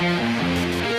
BB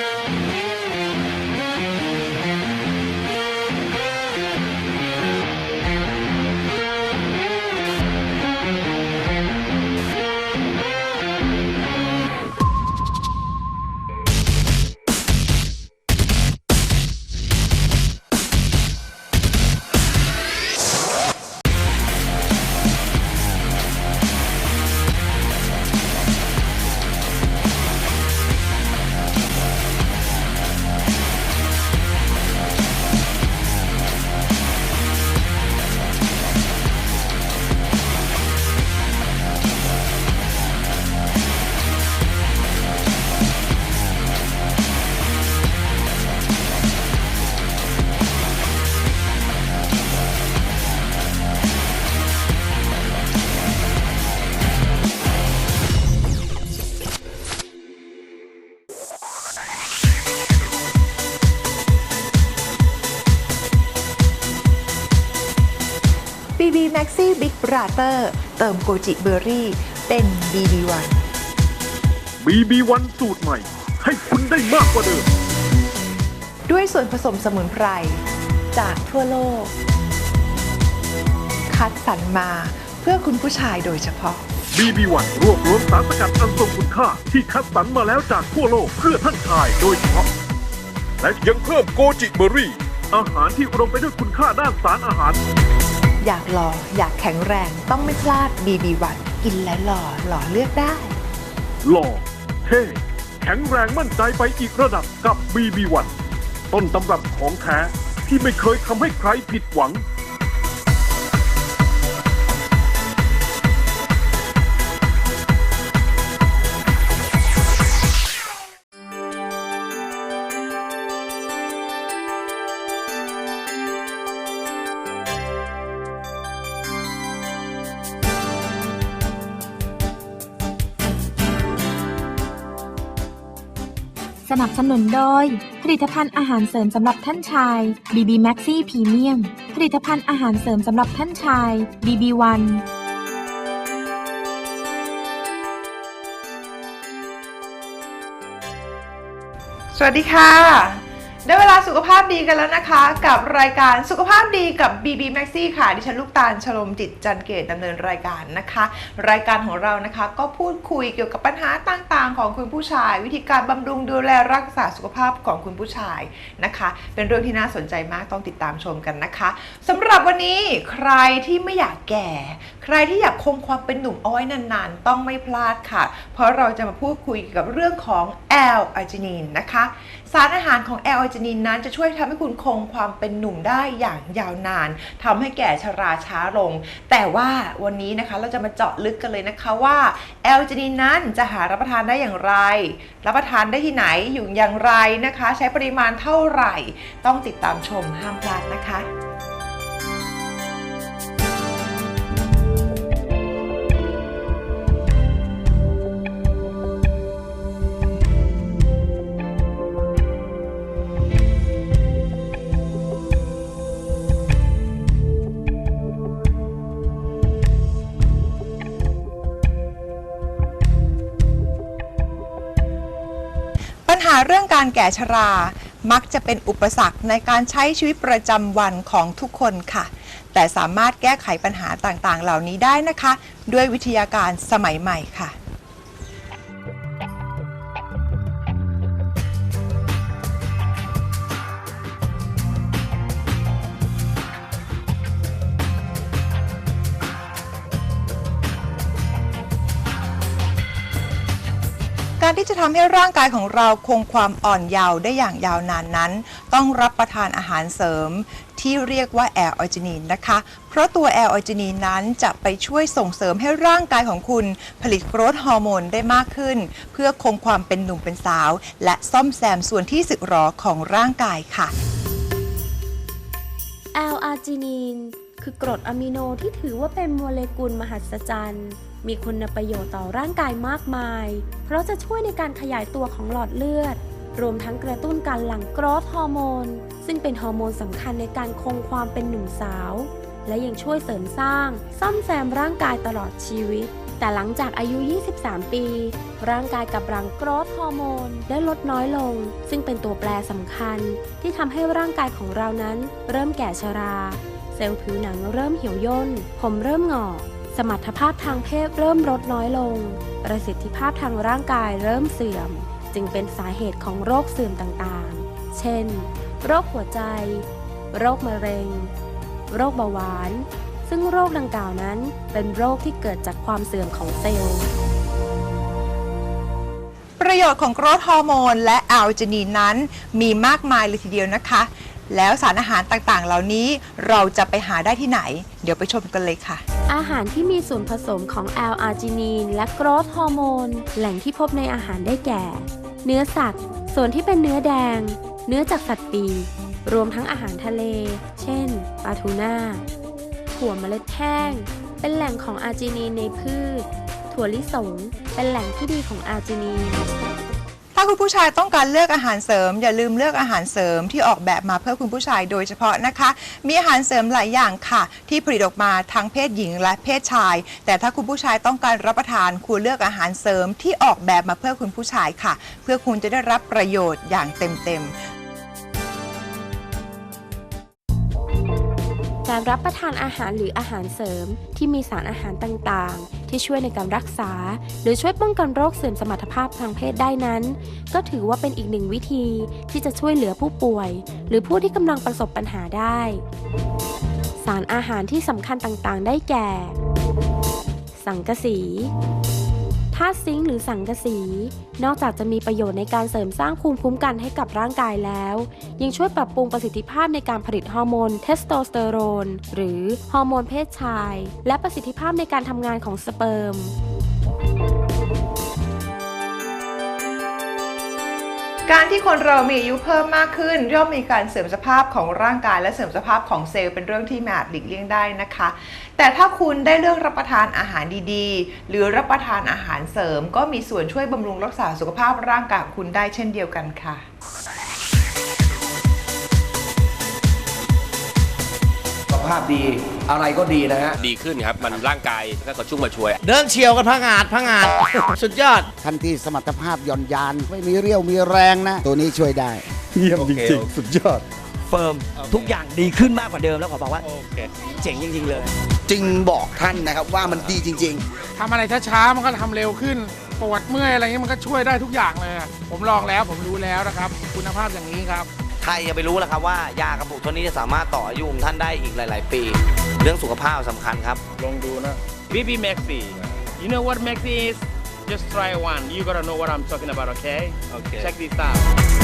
Maxi Big Brother เติมโกจิเบอร์รี่ เป็น BB1 BB1 สูตรใหม่ ให้คุณได้มากกว่าเดิม ด้วยส่วนผสมสมุนไพร จากทั่วโลก คัดสรรมาเพื่อคุณผู้ชายโดยเฉพาะ BB1 รวบรวมสารสกัดอันทรงคุณค่า ที่คัดสรรมาแล้วจากทั่วโลกเพื่อท่านชายโดยเฉพาะ และยังเพิ่มโกจิเบอร์รี่ อาหารที่อุดมไปด้วยคุณค่าด้านสารอาหาร อยากหล่ออยากแข็งแรงต้องไม่พลาด BB1 กินแล้วหล่อหล่อเลือกได้ หล่อเท่แข็งแรงมั่นใจไปอีกระดับกับ BB1 ต้นตำรับของแท้ที่ไม่เคยทำให้ใครผิดหวัง สนับสนุนโดย ผลิตภัณฑ์อาหารเสริมสำหรับท่านชาย BB Maxi Premium ผลิตภัณฑ์อาหารเสริมสำหรับท่านชาย BB1 สวัสดีค่ะ ได้เวลาสุขภาพดีกันแล้วนะคะ กับรายการสุขภาพดีกับ BB Maxi ค่ะ ดิฉันลูกตาลชลมจิตจันเกตดำเนินรายการนะคะ รายการของเรานะคะก็พูดคุยเกี่ยวกับปัญหาต่างๆ ของคุณผู้ชาย วิธีการบำรุงดูแลรักษาสุขภาพของคุณผู้ชายนะคะ เป็นเรื่องที่น่าสนใจมากต้องติดตามชมกันนะคะสำหรับวันนี้ใครที่ไม่อยากแก่ ใครที่อยากคงความเป็นหนุ่มเอาไว้นานๆ ต้องไม่พลาดค่ะ เพราะเราจะมาพูดคุยกับเรื่องของแอลอาจินีนนะคะ สารอาหารของแอลอาจินีนนั้นจะช่วยทำให้คุณคงความเป็นหนุ่มได้อย่างยาวนานทำให้แก่ชราช้าลง แต่ว่าวันนี้นะคะเราจะมาเจาะลึกกันเลยนะคะว่าแอลจินินนั้นจะหารับประทานได้อย่างไร รับประทานได้ที่ไหนอยู่อย่างไรนะคะ ใช้ปริมาณเท่าไหร่ ต้องติดตามชมห้ามพลาดนะคะ เรื่องการแก่ชรา มักจะเป็นอุปสรรคในการใช้ชีวิตประจำวันของทุกคนค่ะ แต่สามารถแก้ไขปัญหาต่างๆ เหล่านี้ได้นะคะ ด้วยวิทยาการสมัยใหม่ค่ะ จะทำให้ร่างกายของเราคงความอ่อนเยาว์ได้อย่างยาวนานนั้น ต้องรับประทานอาหารเสริม ที่เรียกว่าแอลออจินีนนะคะ เพราะตัวแอลออจินีนนั้นจะไปช่วยส่งเสริมให้ร่างกายของคุณ ผลิตโกรทฮอร์โมนได้มากขึ้น เพื่อคงความเป็นหนุ่มเป็นสาว และซ่อมแซมส่วนที่สึกหรอของร่างกายค่ะแอลอาร์จินีนคือกรดอะมิโนที่ถือว่าเป็นโมเลกุลมหัศจรรย์ มีคุณประโยชน์ต่อร่างกายมากมาย เพราะจะช่วยในการขยายตัวของหลอดเลือด รวมทั้งกระตุ้นการหลั่งโกรทฮอร์โมน ซึ่งเป็นฮอร์โมนสำคัญในการคงความเป็นหนุ่มสาว และยังช่วยเสริมสร้าง ซ่อมแซมร่างกายตลอดชีวิต แต่หลังจากอายุ 23 ปี ร่างกายกับรังโกรทฮอร์โมนได้ลดน้อยลง ซึ่งเป็นตัวแปรสำคัญ ที่ทำให้ร่างกายของเรานั้น เริ่มแก่ชรา เซลล์ผิวหนังเริ่มเหี่ยวย่น ผมเริ่มหงอก สมรรถภาพทางเพศเริ่มลดน้อยลง ประสิทธิภาพทางร่างกายเริ่มเสื่อม จึงเป็นสาเหตุของโรคเสื่อมต่างๆ เช่น โรคหัวใจ โรคมะเร็ง โรคเบาหวาน ซึ่งโรคดังกล่าวนั้นเป็นโรคที่เกิดจากความเสื่อมของเซลล์ ประโยชน์ของโกรทฮอร์โมนและอัลจินีนนั้นมีมากมายเลยทีเดียวนะคะ แล้วสารอาหารต่างๆ เหล่านี้เราจะไปหาได้ที่ไหน เดี๋ยวไปชมกันเลยค่ะ อาหารที่มีส่วนผสมของแอลอาร์จินีนและโกรทฮอร์โมน แหล่งที่พบในอาหารได้แก่ เนื้อสัตว์ ส่วนที่เป็นเนื้อแดง เนื้อจากสัตว์ปีกรวมทั้งอาหารทะเล เช่น ปลาทูน่า ถั่วเมล็ดแห้ง เป็นแหล่งของอาร์จินีนในพืช ถั่วลิสง เป็นแหล่งที่ดีของอาร์จินีน ถ้าคุณผู้ชายต้องการเลือกอาหารเสริม อย่าลืมเลือกอาหารเสริมที่ออกแบบมาเพื่อคุณผู้ชายโดยเฉพาะนะคะ มีอาหารเสริมหลายอย่างค่ะ ที่ผลิตออกมาทั้งเพศหญิงและเพศชาย แต่ถ้าคุณผู้ชายต้องการรับประทานควรเลือกอาหารเสริมที่ออกแบบมาเพื่อคุณผู้ชายค่ะ เพื่อคุณจะได้รับประโยชน์อย่างเต็มๆ การรับประทานอาหารหรืออาหารเสริม ที่มีสารอาหารต่างๆ ที่ช่วยในการรักษา หรือช่วยป้องกันโรคเสื่อมสมรรถภาพทางเพศได้นั้น ก็ถือว่าเป็นอีกหนึ่งวิธีที่จะช่วยเหลือผู้ป่วย หรือผู้ที่กำลังประสบปัญหาได้ สารอาหารที่สำคัญต่างๆ ได้แก่ สังกะสี ธาตุซิงค์หรือสังกะสี นอกจากจะมีประโยชน์ในการเสริมสร้างภูมิคุ้มกันให้กับร่างกายแล้ว ยังช่วยปรับปรุงประสิทธิภาพในการผลิตฮอร์โมนเทสโทสเตอโรนหรือฮอร์โมนเพศชาย และประสิทธิภาพในการทำงานของสเปิร์ม การที่คนเรามีอายุเพิ่มมากขึ้น ย่อมมีการเสื่อมสภาพของร่างกายและเสื่อมสภาพของเซลล์เป็นเรื่องที่ไม่อาจหลีกเลี่ยงได้นะคะ แต่ถ้าคุณได้เลือกรับประทานอาหารดีๆ หรือรับประทานอาหารเสริม ก็มีส่วนช่วยบำรุงรักษาสุขภาพร่างกายของคุณได้เช่นเดียวกันค่ะ ภาพดีอะไรก็ดีนะฮะ ดีขึ้นครับ มันร่างกายก็กระชุ่มกระชวย เดินเฉียวกันพังอาจพังอาจ สุดยอด ทันทีสมรรถภาพหย่อนยาน ไม่มีเรี่ยวมีแรงนะ ตัวนี้ช่วยได้ เยี่ยมจริงๆ สุดยอด เฟิร์ม ทุกอย่างดีขึ้นมากกว่าเดิมแล้วขอบอกว่าเจ๋งจริงๆเลยจึงบอกท่านนะครับว่ามันดีจริงทำอะไรช้าๆมันก็ทำเร็วขึ้นปวดเมื่อยอะไรเงี้ยมันก็ช่วยได้ทุกอย่างเลยอะผมลองแล้วผมรู้แล้วนะครับ คุณภาพอย่างนี้ครับใค รจะไปรู้ล่ะครับว่ายากระปุกตัวนี้จะสามารถต่ออายุของท่านได้อีกหลาย ๆ ปี เรื่องสุขภาพสำคัญครับ ลองดูนะ BB Maxi you know what Maxi is just try one you gotta know what I'm talking about okay okay check this out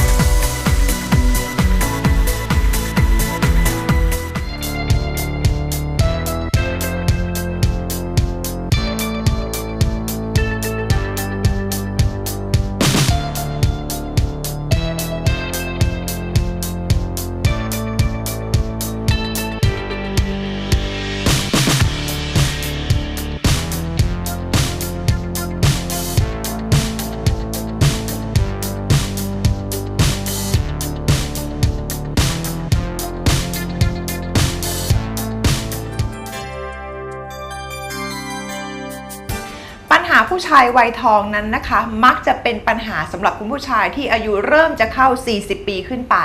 ผู้ชายวัยทองนั้นนะคะ มักจะเป็นปัญหาสำหรับคุณผู้ชายที่อายุเริ่มจะเข้า 40 ปีขึ้นไป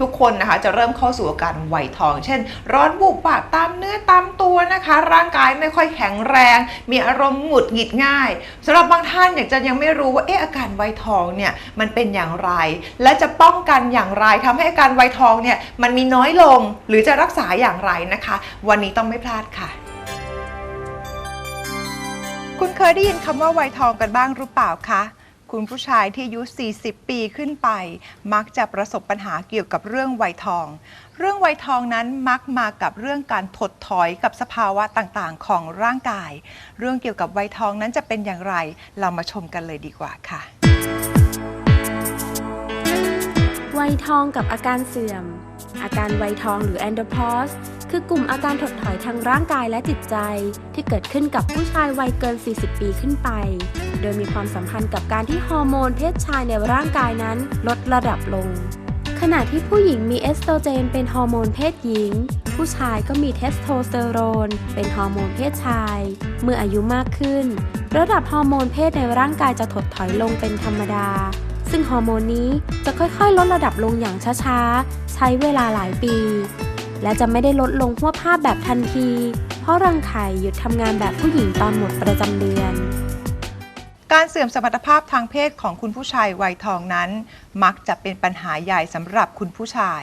ทุกคนนะคะจะเริ่มเข้าสู่อาการวัยทอง เช่น ร้อนบุบปากตามเนื้อตามตัวนะคะ ร่างกายไม่ค่อยแข็งแรง มีอารมณ์หงุดหงิดง่ายสำหรับบางท่านอยากจะยังไม่รู้ว่าเอ๊ะอาการวัยทองเนี่ยมันเป็นอย่างไร และจะป้องกันอย่างไรทำให้อาการวัยทองเนี่ยมันมีน้อยลงหรือจะรักษาอย่างไรนะคะ วันนี้ต้องไม่พลาดค่ะ คุณเคยได้ยินคำว่าวัยทองกันบ้างหรือเปล่าคะ คุณผู้ชายที่อายุ 40 ปีขึ้นไป มักจะประสบปัญหาเกี่ยวกับเรื่องวัยทอง เรื่องวัยทองนั้นมักมากับเรื่องการถดถอยกับสภาวะต่างๆ ของร่างกาย เรื่องเกี่ยวกับวัยทองนั้นจะเป็นอย่างไร เรามาชมกันเลยดีกว่าค่ะ วัยทองกับอาการเสื่อม อาการวัยทองหรือ andropause คือกลุ่มอาการถดถอยทางร่างกายและจิตใจ ที่เกิดขึ้นกับผู้ชายวัยเกิน 40 ปีขึ้นไป โดยมีความสัมพันธ์กับการที่ฮอร์โมนเพศชายในร่างกายนั้นลดระดับลง ขณะที่ผู้หญิงมีเอสโตรเจนเป็นฮอร์โมนเพศหญิง ผู้ชายก็มีเทสโทสเตอโรน เป็นฮอร์โมนเพศชาย เมื่ออายุมากขึ้น ระดับฮอร์โมนเพศในร่างกายจะถดถอยลงเป็นธรรมดาซึ่งฮอร์โมนนี้จะค่อยๆ ลดระดับลงอย่างช้าๆ ใช้เวลาหลายปี และจะไม่ได้ลดลงหัวภาพแบบทันที เพราะรังไข่หยุดทำงานแบบผู้หญิงตอนหมดประจำเดือน การเสื่อมสมรรถภาพทางเพศของคุณผู้ชายวัยทองนั้น มักจะเป็นปัญหาใหญ่สำหรับคุณผู้ชาย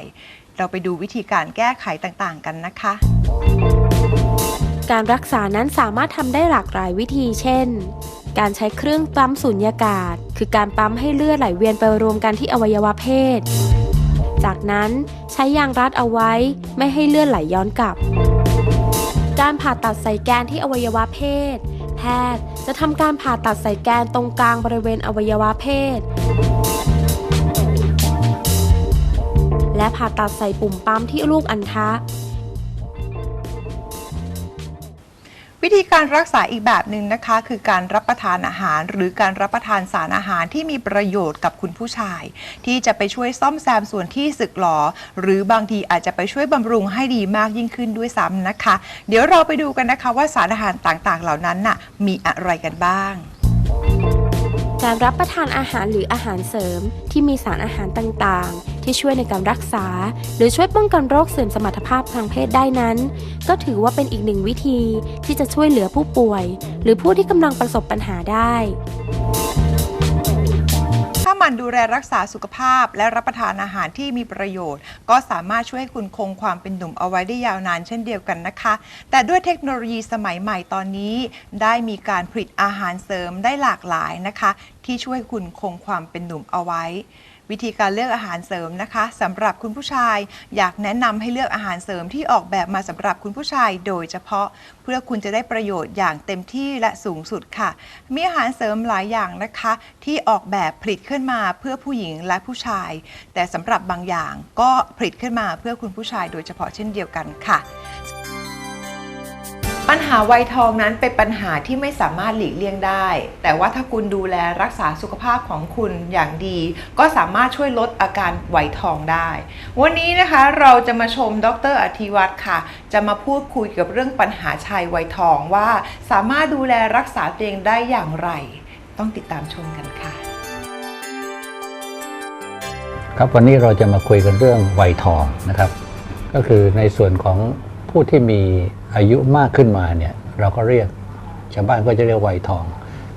เราไปดูวิธีการแก้ไขต่างๆ กันนะคะ การรักษานั้นสามารถทำได้หลากหลายวิธี เช่น การใช้เครื่องปั๊มสูญญากาศ คือการปั๊มให้เลือดไหลเวียนไปรวมกันที่อวัยวะเพศ จากนั้นใช้ยางรัดเอาไว้ไม่ให้เลือดไหลย้อนกลับ การผ่าตัดใส่แกนที่อวัยวะเพศ แพทย์จะทำการผ่าตัดใส่แกนตรงกลางบริเวณอวัยวะเพศ และผ่าตัดใส่ปุ่มปั๊มที่ลูกอัณฑะ วิธีการรักษาอีกแบบหนึ่งนะคะ คือการรับประทานอาหาร หรือการรับประทานสารอาหารที่มีประโยชน์กับคุณผู้ชาย ที่จะไปช่วยซ่อมแซมส่วนที่สึกหรอ หรือบางทีอาจจะไปช่วยบำรุงให้ดีมากยิ่งขึ้นด้วยซ้ำนะคะ เดี๋ยวเราไปดูกันนะคะว่าสารอาหารต่างๆ เหล่านั้นน่ะมีอะไรกันบ้าง การรับประทานอาหารหรืออาหารเสริม ที่มีสารอาหารต่างๆ ที่ช่วยในการรักษา หรือช่วยป้องกันโรคเสื่อมสมรรถภาพทางเพศได้นั้น ก็ถือว่าเป็นอีกหนึ่งวิธีที่จะช่วยเหลือผู้ป่วย หรือผู้ที่กำลังประสบปัญหาได้ ถ้ามันดูแลรักษาสุขภาพ และรับประทานอาหารที่มีประโยชน์ ก็สามารถช่วยให้คุณคงความเป็นหนุ่มเอาไว้ได้ยาวนานเช่นเดียวกันนะคะ แต่ด้วยเทคโนโลยีสมัยใหม่ตอนนี้ ได้มีการผลิตอาหารเสริมได้หลากหลายนะคะ ที่ช่วยคุณคงความเป็นหนุ่มเอาไว้ วิธีการเลือกอาหารเสริมนะคะสำหรับคุณผู้ชาย อยากแนะนำให้เลือกอาหารเสริมที่ออกแบบมาสำหรับคุณผู้ชายโดยเฉพาะ เพื่อคุณจะได้ประโยชน์อย่างเต็มที่และสูงสุดค่ะ มีอาหารเสริมหลายอย่างนะคะ ที่ออกแบบผลิตขึ้นมาเพื่อผู้หญิงและผู้ชาย แต่สำหรับบางอย่างก็ผลิตขึ้นมาเพื่อคุณผู้ชายโดยเฉพาะเช่นเดียวกันค่ะ ปัญหาวัยทองนั้นเป็นปัญหาที่ไม่สามารถหลีกเลี่ยงได้ แต่ว่าถ้าคุณดูแลรักษาสุขภาพของคุณอย่างดี ก็สามารถช่วยลดอาการวัยทองได้ วันนี้นะคะเราจะมาชมดรอธิวัตรค่ะ จะมาพูดคุยกับเรื่องปัญหาชายวัยทองว่าสามารถดูแลรักษาตัวเองได้อย่างไร ต้องติดตามชมกันค่ะ ครับวันนี้เราจะมาคุยกันเรื่องวัยทองนะครับ ก็คือในส่วนของผู้ที่มี อายุมากขึ้นมาเนี่ยเราก็เรียกชาวบ้านก็จะเรียกวัยทอง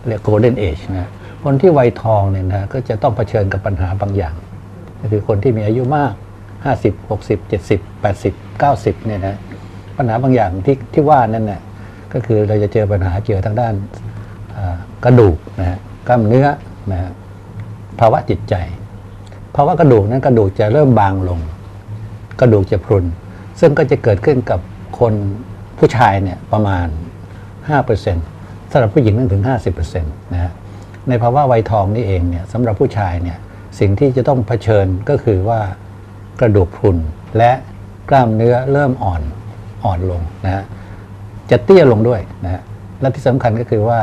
เรียก golden age นะคนที่วัยทองเนี่ยนะก็จะต้องเผชิญกับปัญหาบางอย่างก็คือคนที่มีอายุมาก 50 60 70 80 90เนี่ยนะปัญหาบางอย่างที่ที่ว่านั่นน่ะก็คือเราจะเจอปัญหาเกี่ยวทางด้านกระดูกนะฮะกล้ามเนื้อนะฮะภาวะจิตใจภาวะกระดูกนั้นกระดูกจะเริ่มบางลง กระดูกจะพรุน ซึ่งก็จะเกิดขึ้นกับคน ผู้ชายเนี่ยประมาณ 5%สำหรับผู้หญิงนั่นถึง 50%นะฮะในภาวะวัยทองนี่เองเนี่ยสำหรับผู้ชายเนี่ยสิ่งที่จะต้องเผชิญก็คือว่ากระดูกพรุนและกล้ามเนื้อเริ่มอ่อนอ่อนลงนะฮะจะเตี้ยลงด้วยนะฮะและที่สำคัญก็คือว่า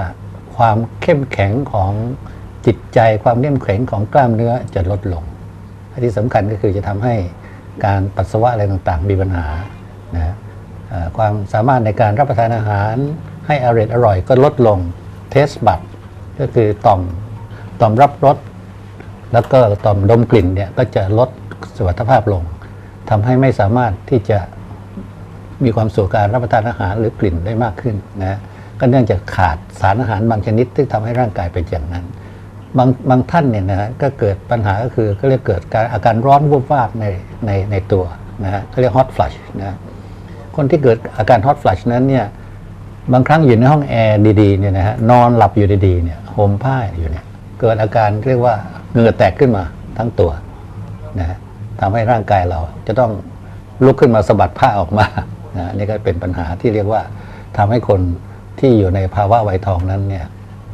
ความเข้มแข็งของจิตใจความเข้มแข็งของกล้ามเนื้อจะลดลงที่สำคัญก็คือจะทำให้การปัสสาวะอะไรต่างๆ มีปัญหานะ ความสามารถในการรับประทานอาหารให้อร่อยอร่อยก็ลดลงเทสบัตก็คือต่อมต่อมรับรสแล้วก็ต่อมดมกลิ่นเนี่ยก็จะลดสมรรถภาพลงทำให้ไม่สามารถที่จะมีความสุขการรับประทานอาหารหรือกลิ่นได้มากขึ้นนะก็เนื่องจากขาดสารอาหารบางชนิดที่ทำให้ร่างกายเป็นอย่างนั้น บางบางท่านเนี่ยนะฮะก็เกิดปัญหาก็คือก็เรียกเกิดการอาการร้อนวูบวาบในในในตัวนะฮะเขาเรียก hot flush นะ คนที่เกิดอาการ hot flush นั้นเนี่ยบางครั้งอยู่ในห้องแอร์ดีๆเนี่ยนะฮะนอนหลับอยู่ดีๆเนี่ยห่มผ้าอยู่เนี่ยเกิดอาการเรียกว่าเหงื่อแตกขึ้นมาทั้งตัวนะฮะทำให้ร่างกายเราจะต้องลุกขึ้นมาสะบัดผ้าออกมานะนี่ก็เป็นปัญหาที่เรียกว่าทำให้คนที่อยู่ในภาวะวัยทองนั้นเนี่ย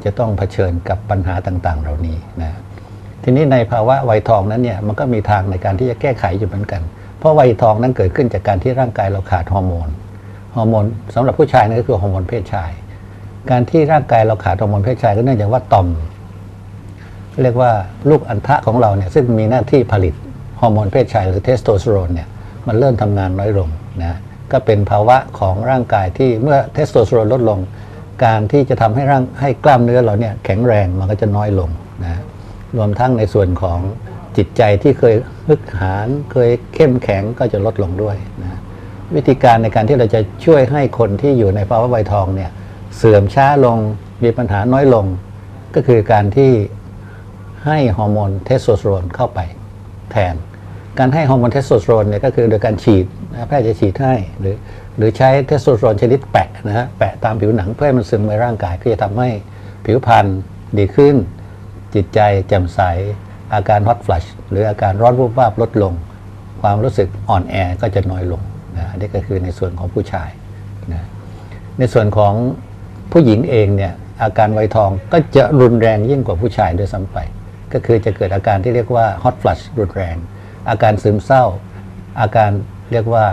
จะต้องเผชิญกับปัญหาต่างๆ เหล่านี้นะทีนี้ในภาวะวัยทองนั้นเนี่ยมันก็มีทางในการที่จะแก้ไขอยู่เหมือนกัน เพราะวัยทองนั้นเกิดขึ้นจากการที่ร่างกายเราขาดฮอร์โมน ฮอร์โมนสำหรับผู้ชายนั่นก็คือฮอร์โมนเพศชาย การที่ร่างกายเราขาดฮอร์โมนเพศชายก็เนื่องจากว่าต่อม เรียกว่าลูกอัณฑะของเราเนี่ยซึ่งมีหน้าที่ผลิตฮอร์โมนเพศชายหรือเทสโทสเตอโรนเนี่ยมันเริ่มทำงานน้อยลงนะก็เป็นภาวะของร่างกายที่เมื่อเทสโทสเตอโรนลดลง การที่จะทำให้ร่างให้กล้ามเนื้อเราเนี่ยแข็งแรงมันก็จะน้อยลงนะรวมทั้งในส่วนของ จิตใจที่เคยฮึกหานเคยเข้มแข็งก็จะลดลงด้วยนะวิธีการในการที่เราจะช่วยให้คนที่อยู่ในภาวะวัยทองเนี่ยเสื่อมช้าลงมีปัญหาน้อยลง ก็คือการที่ให้ฮอร์โมนเทสโทสเตอโรนเข้าไปแทน การให้ฮอร์โมนเทสโทสเตอโรนเนี่ยก็คือโดยการฉีดนะแพทย์จะฉีดให้หรือหรือใช้เทสโทสเตอโรนชนิดแปะนะฮะแปะตามผิวหนังเพื่อให้มันซึมในร่างกายก็จะทำให้ผิวพรรณดีขึ้น จิตใจแจ่มใส อาการฮอตฟลัชหรืออาการร้อนวูบวาบลดลง ความรู้สึกอ่อนแอก็จะน้อยลงนะอันนี้ก็คือในส่วนของผู้ชายนะในส่วนของผู้หญิงเองเนี่ยอาการไวทองก็จะรุนแรงยิ่งกว่าผู้ชายด้วยซ้ำไป ก็คือจะเกิดอาการที่เรียกว่าฮอตฟลัชรุนแรง อาการซึมเศร้า อาการเรียกว่า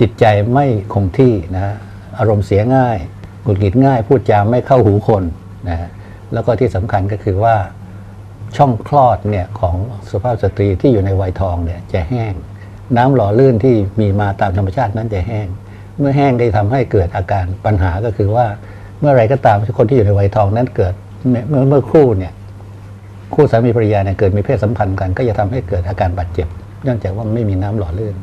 จิตใจไม่คงที่นะฮะอารมณ์เสียง่ายหงุดหงิดง่าย พูดจาไม่เข้าหูคนนะฮะแล้วก็ที่สำคัญก็คือว่า ช่องคลอดเนี่ยของสุภาพสตรีที่อยู่ในวัยทองเนี่ยจะแห้ง น้ำหล่อลื่นที่มีมาตามธรรมชาตินั้นจะแห้ง เมื่อแห้งได้ทำให้เกิดอาการปัญหาก็คือว่าเมื่อไรก็ตามคนที่อยู่ในวัยทองนั้นเกิดเมื่อเมื่อคู่เนี่ยคู่สามีภรรยาเนี่ยเกิดมีเพศสัมพันธ์กัน ก็จะทำให้เกิดอาการบาดเจ็บ เนื่องจากว่าไม่มีน้ำหล่อลื่น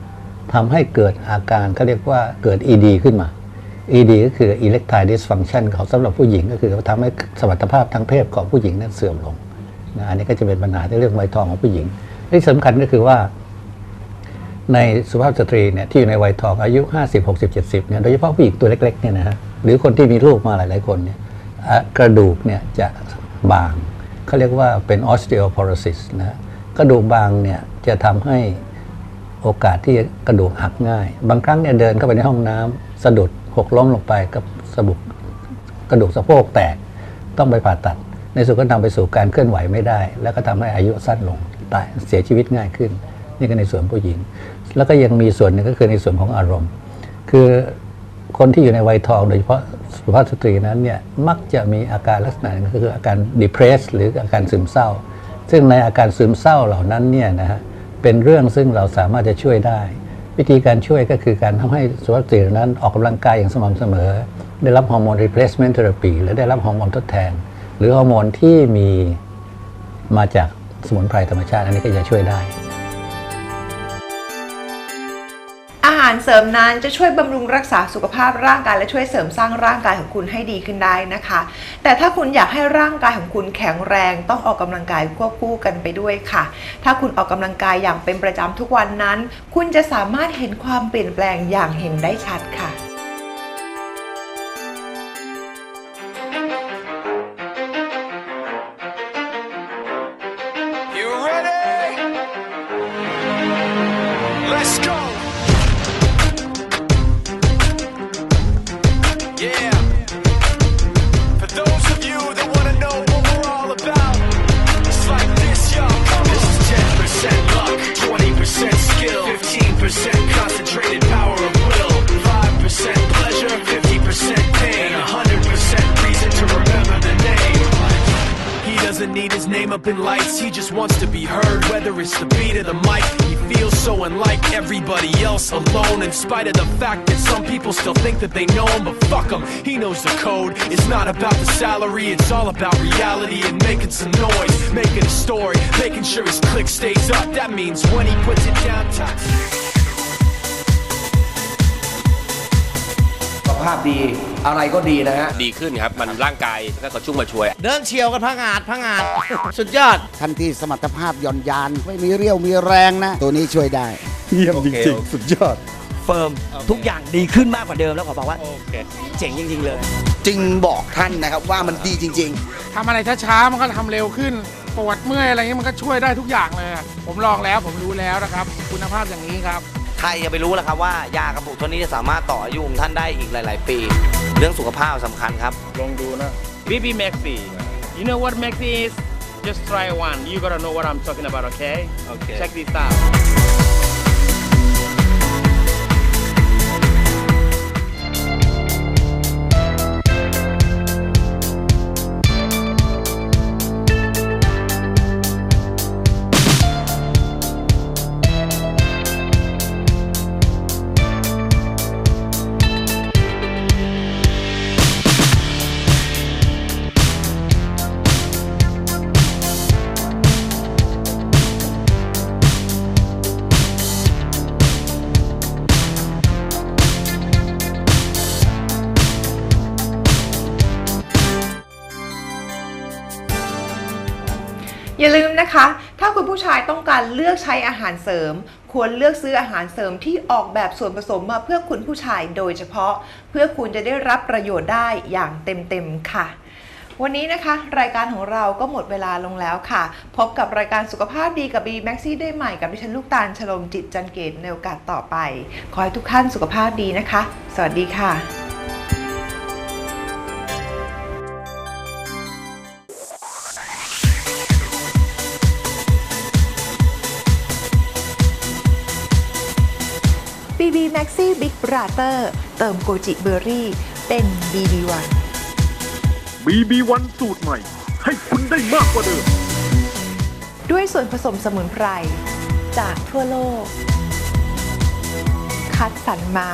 ทำให้เกิดอาการเขาเรียกว่าเกิด ED ขึ้นมา ED ก็คือ erectile dysfunction เของสำหรับผู้หญิงก็คือทำให้สมรรถภาพทางเพศของผู้หญิงนั้นเสื่อมลง นะอันนี้ก็จะเป็นปัญหาในเรื่องวัยทองของผู้หญิงที่สำคัญก็คือว่า ในสุภาพสตรีเนี่ยที่อยู่ในวัยทองอายุ 50 60 70เนี่ยโดยเฉพาะผู้หญิงตัวเล็กๆเนี่ยนะฮะหรือคนที่มีลูกมาหลาย ๆ คนเนี่ยกระดูกเนี่ยจะบางเขาเรียกว่าเป็น osteoporosis นะฮะกระดูกบางเนี่ยจะทำให้โอกาสที่กระดูกหักง่าย บางครั้งเนี่ยเดินเข้าไปในห้องน้ำสะดุดหกล้มลงไปกับสะบุกกระดูกสะโพกแตกต้องไปผ่าตัด ในสุดก็นำไปสู่การเคลื่อนไหวไม่ได้ แล้วก็ทำให้อายุสั้นลงตายเสียชีวิตง่ายขึ้น นี่ก็ในส่วนผู้หญิง แล้วก็ยังมีส่วนหนึ่งก็คือในส่วนของอารมณ์ คือคนที่อยู่ในวัยทองโดยเฉพาะสุภาพสตรีนั้นเนี่ยมักจะมีอาการลักษณะนึงก็คืออาการ depressed หรืออาการซึมเศร้า ซึ่งในอาการซึมเศร้าเหล่านั้นเนี่ยนะฮะเป็นเรื่องซึ่งเราสามารถจะช่วยได้ วิธีการช่วยก็คือการทำให้สุภาพสตรีนั้นออกกำลังกายอย่างสม่ำเสมอ ได้รับฮอร์โมน replacement therapy หรือได้รับฮอร์โมนทดแทน หรือฮอร์โมนที่มีมาจากสมุนไพรธรรมชาติอันนี้ก็จะช่วยได้ อาหารเสริมนั้นจะช่วยบำรุงรักษาสุขภาพร่างกายและช่วยเสริมสร้างร่างกายของคุณให้ดีขึ้นได้นะคะ แต่ถ้าคุณอยากให้ร่างกายของคุณแข็งแรงต้องออกกำลังกายควบคู่กันไปด้วยค่ะ ถ้าคุณออกกำลังกายอย่างเป็นประจำทุกวันนั้น คุณจะสามารถเห็นความเปลี่ยนแปลงอย่างเห็นได้ชัดค่ะ doesn't need his name up in lights, he just wants to be heard, whether it's the beat or the mic. He feels so unlike everybody else alone, in spite of the fact that some people still think that they know him, but fuck him, he knows the code. It's not about the salary, it's all about reality and making some noise, making a story, making sure his click stays up. That means when he puts it down, top. าพดีอะไรก็ดีนะฮะ ดีขึ้นครับ มันร่างกายก็กระชุ่มกระชวย เดินเฉียวกันพังอาจพังอาจ สุดยอด ทันทีสมรรถภาพหย่อนยาน ไม่มีเรี่ยวมีแรงนะ ตัวนี้ช่วยได้ เยี่ยมจริงๆ สุดยอด เฟิร์ม ทุกอย่างดีขึ้นมากกว่าเดิมแล้วขอบอกว่าเจ๋งจริง ๆ เลยจึงบอกท่านนะครับว่ามันดีจริงทำอะไรช้าๆมันก็ทำเร็วขึ้นปวดเมื่อยอะไรเงี้ยมันก็ช่วยได้ทุกอย่างเลยอะผมลองแล้วผมรู้แล้วนะครับ คุณภาพอย่างนี้ครับ ใครจะไปรู้ล่ะครับว่ายากระปุกตัวนี้จะสามารถต่ออายุของท่านได้อีกหลาย ๆ ปี เรื่องสุขภาพสำคัญครับ ลองดูนะ BB Maxi you know what Maxi is just try one you gotta know what I'm talking about okay okay check this out นะคะ ถ้าคุณผู้ชายต้องการเลือกใช้อาหารเสริม ควรเลือกซื้ออาหารเสริมที่ออกแบบส่วนผสมมาเพื่อคุณผู้ชายโดยเฉพาะ เพื่อคุณจะได้รับประโยชน์ได้อย่างเต็มๆค่ะ วันนี้นะคะ รายการของเราก็หมดเวลาลงแล้วค่ะ พบกับรายการสุขภาพดีกับบีแม็กซี่ได้ใหม่กับดิฉันลูกตาลชลมจิตจันเกตในโอกาสต่อไป ขอให้ทุกท่านสุขภาพดีนะคะ สวัสดีค่ะ Maxi Big Brother เติมโกจิเบอร์รี่เป็น BB1 BB1 สูตรใหม่ ให้คุณได้มากกว่าเดิม ด้วยส่วนผสมสมุนไพร จากทั่วโลก คัดสรรมา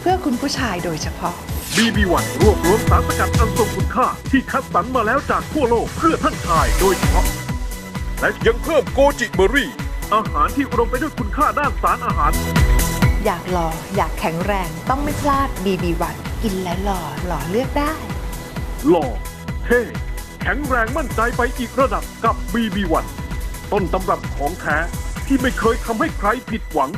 เพื่อคุณผู้ชายโดยเฉพาะ BB1 รวบรวมสารสกัดอันทรงคุณค่า ที่คัดสรรมาแล้วจากทั่วโลกเพื่อท่านชายโดยเฉพาะ และยังเพิ่มโกจิเบอร์รี่ อาหารที่อุดมไปด้วยคุณค่าด้านสารอาหาร อยากหล่ออยากแข็งแรงต้องไม่พลาด BB1 กินแล้วหล่อหล่อเลือกได้ หล่อเท่แข็งแรงมั่นใจไปอีกระดับกับ BB1 ต้นตำรับของแท้ที่ไม่เคยทำให้ใครผิดหวัง